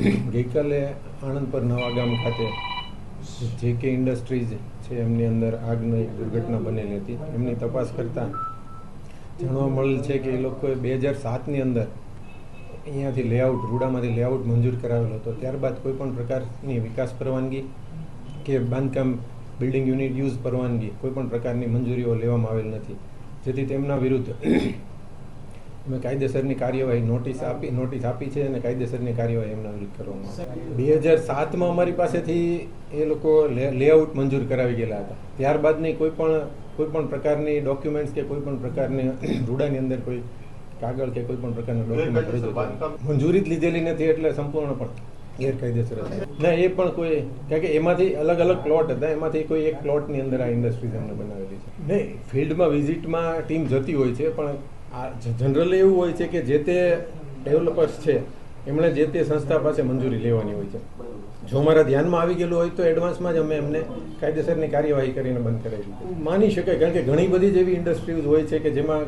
ગઈકાલે આણંદ પર નવા ગામ ખાતે જે કે ઇન્ડસ્ટ્રીઝ છે, એમની અંદર આગની દુર્ઘટના બનેલી હતી. એમની તપાસ કરતાં જાણવા મળેલ છે કે એ લોકોએ બે હજાર સાતની અંદર અહીંયાથી લેઆઉટ, રૂડામાંથી લેઆઉટ મંજૂર કરાવેલો હતો. ત્યારબાદ કોઈ પણ પ્રકારની વિકાસ પરવાનગી કે બાંધકામ, બિલ્ડિંગ યુનિટ યુઝ પરવાનગી કોઈ પણ પ્રકારની મંજૂરીઓ લેવામાં આવેલ નથી. જેથી તેમના વિરુદ્ધ અમે કાયદેસરની કાર્યવાહી નોટિસ આપી નોટિસ આપી છે અને કાયદેસરની કાર્યવાહી એમના વિરુદ્ધ કરવામાં બે હજાર સાતમાં અમારી પાસેથી એ લોકો લેઆઉટ મંજૂર કરાવી ગયેલા હતા. ત્યારબાદની કોઈ પણ કોઈ પણ પ્રકારની ડોક્યુમેન્ટ્સ કે કોઈ પણ પ્રકારની રૂડાની અંદર કોઈ કાગળ કે કોઈ પણ પ્રકારના ડોક્યુમેન્ટ મંજૂરી જ લીધેલી નથી એટલે સંપૂર્ણ પણ ગેરકાયદેસર હતા ના એ પણ કોઈ કારણ કે એમાંથી અલગ અલગ પ્લોટ હતા. એમાંથી કોઈ એક પ્લોટની અંદર આ ઇન્ડસ્ટ્રીઝ અમને બનાવેલી છે. નહીં ફિલ્ડમાં વિઝિટમાં ટીમ જતી હોય છે પણ આ જનરલી એવું હોય છે કે જે તે ડેવલપર્સ છે એમણે જે તે સંસ્થા પાસે મંજૂરી લેવાની હોય છે. જો અમારા ધ્યાનમાં આવી ગયેલું હોય તો એડવાન્સમાં જ અમે એમને કાયદેસરની કાર્યવાહી કરીને બંધ કરાવી દીધી. માની શકાય કારણ કે ઘણી બધી એવી ઇન્ડસ્ટ્રીઝ હોય છે કે જેમાં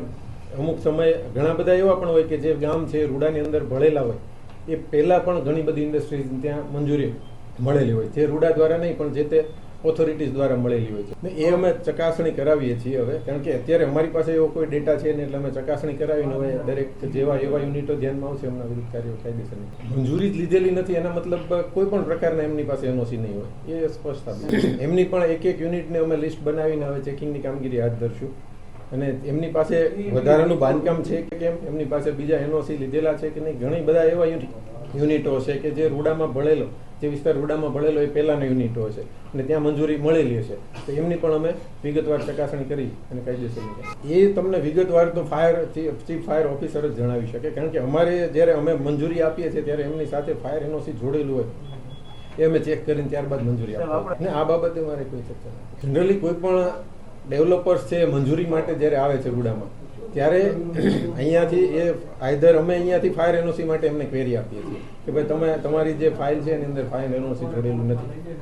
અમુક સમય ઘણા બધા એવા પણ હોય કે જે ગામ છે રૂડાની અંદર ભળેલા હોય એ પહેલાં પણ ઘણી બધી ઇન્ડસ્ટ્રીઝ ત્યાં મંજૂરી મળેલી હોય. જે રૂડા દ્વારા નહીં પણ જે તે ઓથોરિટીઝ દ્વારા મળેલી હોય છે. એ અમે ચકાસણી કરાવીએ છીએ હવે, કારણ કે અત્યારે અમારી પાસે એવો કોઈ ડેટા છે ને એટલે અમે ચકાસણી કરાવીને હવે દરેક જેવા એવા યુનિટો ધ્યાનમાં આવશે, એમના વિરુદ્ધ કાર્યો કાયદેસરની મંજૂરી જ લીધેલી નથી, એના મતલબ કોઈ પણ પ્રકારના એમની પાસે એનઓસી નહીં હોય. એ સ્પષ્ટ આપી એમની પણ એક એક યુનિટને અમે લિસ્ટ બનાવીને હવે ચેકિંગની કામગીરી હાથ ધરશું. અને એમની પાસે વધારાનું બાંધકામ છે કે કેમ? એમની પાસે બીજા એનઓસી લીધેલા છે કે નહીં? ઘણી બધા એવા યુનિ- યુનિટો છે કે જે રૂડામાં ભળેલો જે વિસ્તાર રૂડામાં ભળેલો એ પહેલાંના યુનિટો હશે અને ત્યાં મંજૂરી મળેલી હશે તો એમની પણ અમે વિગતવાર ચકાસણી કરી અને કાયદેસરની એ તમને વિગતવાર તો ફાયર ચીફ ફાયર ઓફિસર જ જણાવી શકે. કારણ કે અમારે જ્યારે અમે મંજૂરી આપીએ છીએ ત્યારે એમની સાથે ફાયર એનઓસી જોડેલું હોય. એ અમે ચેક કરીને ત્યારબાદ મંજૂરી આપીએ. અને આ બાબતે મારે કોઈ ચર્ચા નથી. જનરલી કોઈ પણ ડેવલપર્સ છે મંજૂરી માટે જ્યારે આવે છે રૂડામાં ત્યારે અહીંયાથી એ આઈધર અમે અહીંયાથી ફાયર એનઓસી માટે એમને ક્વેરી આપીએ છીએ કે ભાઈ તમે, તમારી જે ફાઇલ છે એની અંદર ફાયર એનઓસી જોડેલું નથી.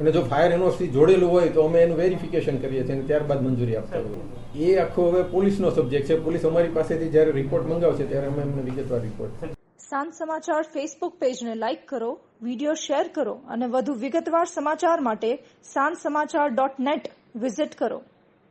અને જો ફાયર એનઓસી જોડેલું હોય તો અમે એનું વેરિફિકેશન કરીએ છીએ અને ત્યારબાદ મંજૂરી આપતા હોઈએ એ આખો હવે પોલીસનો સબ્જેક્ટ છે. પોલીસ અમારી પાસેથી જ્યારે રિપોર્ટ મંગાવશે ત્યારે અમે એમને વિગતવાર રિપોર્ટ સાંજ સમાચાર ફેસબુક પેજને લાઇક કરો વિડિયો શેર કરો અને વધુ વિગતવાર સમાચાર માટે સાંજ સમાચાર ડોટ નેટ વિઝિટ કરો.